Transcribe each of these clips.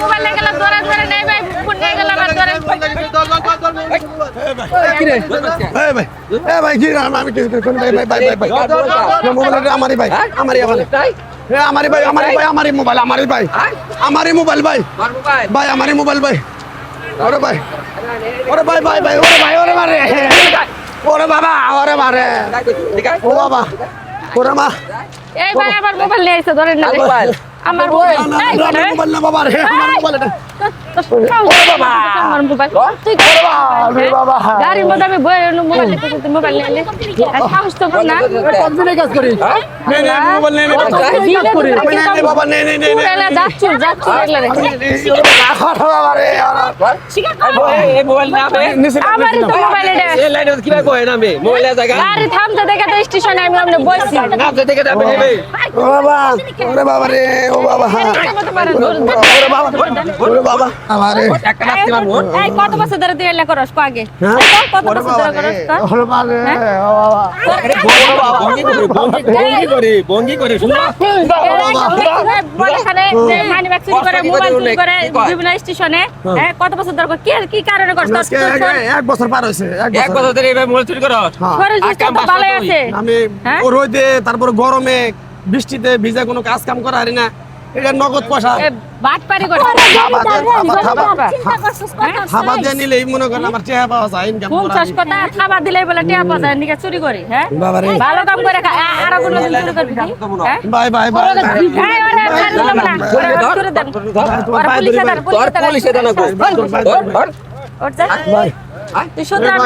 Phone নিয়ে গেলাম ধরেন কিরে? এই ভাই এই ভাই কি রাম আমি কিছু ভাই ভাই ভাই ভাই ভাই। মোবাইল আমারই ভাই আমারই ভাই আমারই ভাই আমারই মোবাইল আমারই ভাই। আমারই মোবাইল ভাই। ভাই আমারই মোবাইল ভাই। ওরে ভাই। ওরে ভাই ভাই ভাই ওরে ভাই ওরে মারে ওরে বাবা ওরে মারে ও বাবা। ওরে মা। এই ভাই আমার মোবাইল নিয়ে ধরেন না? আমার মোবাইল এই মোবাইল না বাবা রে আমার মোবাইল গাড়ির মধ্যে আমি বই মোবাইল মোবাইল সাহস স্টেশনে আমি বসছি ও বাবা ওরে বাবা রে ও বাবা। ওরে বাবা। ওরে বাবা আমারে। এই কত বছর ধরে তুই এলা করস? কো আগে। হ্যাঁ? কত বছর ধরে করস কো? ওরে বাবা রে ও বাবা। এখানে যে মানি ব্যাগ চুরি করে মোবাইল চুরি করে বিভিন্ন স্টেশনে হ্যাঁ, কত বছর ধরে কি কি কারণে তোর এক- বছর পার হয়েছে এক বছর। ধরে এইভাবে মোবাইল চুরি করো হ্যাঁ। ভালোই আছে। আমি হ্যাঁ? রোদে তারপর গরমে বৃষ্টিতে ভিজা কোনো কাজ কাম করা হারি না। এটা নগদ পয়সা। দিয়ে- নিলেই মনে করেন আমার পাওয়া যায় ইনকাম দিলেই বলে পাওয়া নিকে চুরি করি হ্যাঁ? ভালো কাম করে কোনো দিন চুরি করবি বাই বাই বাই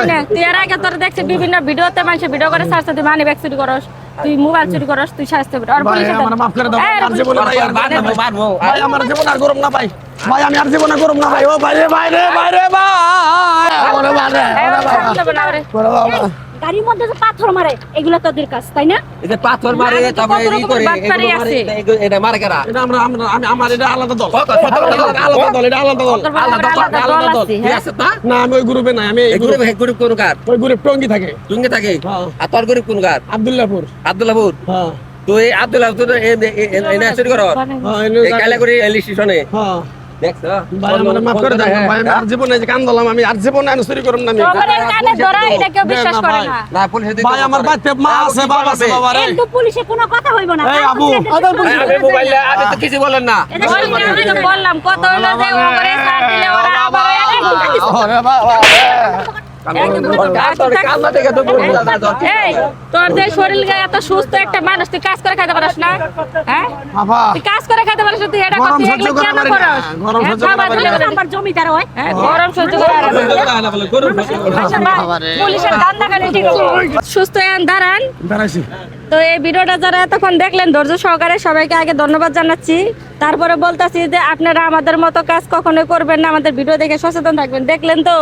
না। তুই এর আগে তোর দেখছি বিভিন্ন ভিডিওতে মানুষ ভিডিও করে সারছে তুই মানি ব্যাগ চুরি করস। তুই মোবাইল চুরি করস তুই শাস্তি পাবি আর ভাই পুলিশে আমার মাফ করে দাও আর জীবনে ভাই আর না মারবো ভাই আমার জীবন আর গরম না ভাই। ভাই আমি আর জীবনে গরম না ভাই। ও ভাই রে ভাই রে ভাই রে ভাই আমার ভাই রে এই, গাড়ির মধ্যে যে পাথর মারে এগুলো তোদের কাজ তাই না এই যে পাথর মারে তারপরে ই করে আছে। এটা মারে কারা এটা আমরা আমরা আমি আমার এটা আলাদা দল আলাদা দল এটা আলাদা দল আলাদা দল, আলাদা দল দল। আছে, তুই হ্যাঁ? না? আমি ওই গ্রুপে নাই আমি এই এই গ্রুপ গ্রুপ- কোন কার? ওই গ্রুপ টঙ্গি থাকে টুঙ্গে থাকে? হ্যাঁ। আর তোর গ্রুপ কোন কার? আব্দুল্লাহপুর আব্দুল্লাহপুর। হ্যাঁ তুই আব্দুল্লাহপুর এ- এ- এ- এ- এনে চুরি করো? হ্যাঁ এই স্টেশনে। হ্যাঁ দেখছ? ভাই আমার মাফ করে দেন ভাই আমি আর জীবনে যে কান দিলাম আমি আর জীবনে আমি চুরি করব না আমি। তোমাদের কানে ধরা এটা কেউ বিশ্বাস করে না। না, পুলিশে দিতে ভাই আমার বাচ্চা মা আছে বাবা আছে বাবা রে পুলিশে কোনো কথা হইব না। এই আবু এই, আমি মোবাইলে আমি তো কিছু বলেন না। আমি তো বললাম কত হলো যে ওপরে ছাড় ওরা আবার ওরে বাবা রে আর তোর তো বলি দাদা তোর কি এই যে শরীর গায়ে এত সুস্থ একটা মানুষ তুই কাজ করে খাইতে পারিস না? হ্যাঁ? তুই কাজ করে খাইতে পারিস তুই এটা করছিস এগুলো কেন করস? গরম হ্যাঁ, সহ্য করা খাবার পারি দিলে না। বলে, আমার জমিদার হয় হ্যাঁ, গরম সহ্য করে আর গরম পুলিশের ধান্দা খালি ঠিক আছে। সুস্থ দাঁড়ান। তো এই ভিডিওটা যারা এতক্ষণ দেখলেন ধৈর্য সহকারে সবাইকে আগে ধন্যবাদ জানাচ্ছি। তারপরে বলতাছি যে আপনারা আমাদের মতো কাজ কখনোই করবেন না আমাদের ভিডিও দেখে সচেতন থাকবেন। দেখলেন তো?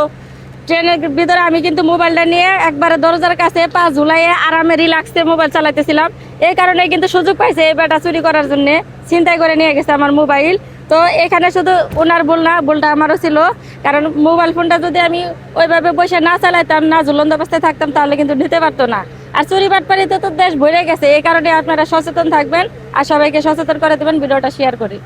ট্রেনের ভিতরে আমি কিন্তু মোবাইলটা নিয়ে একবারে দরজার কাছে পা ঝুলাইয়ে আরামে রিল্যাক্সে মোবাইল চালাইতেছিলাম। এই কারণে কিন্তু সুযোগ পাইছে এই ব্যাটা চুরি করার জন্য। চিন্তাই করে নিয়ে গেছে আমার মোবাইল। তো এখানে শুধু ওনার ভুল না, ভুলটা আমারও ছিল। কারণ মোবাইল ফোনটা যদি আমি ওইভাবে বসে না চালাইতাম, না ঝুলন্ত অবস্থায় থাকতাম, তাহলে কিন্তু নিতে পারতো না। আর চুরি বাটপাড়িতে তো দেশ ভরে গেছে, এই কারণে আপনারা সচেতন থাকবেন আর সবাইকে সচেতন করে দেবেন, ভিডিওটা শেয়ার করি।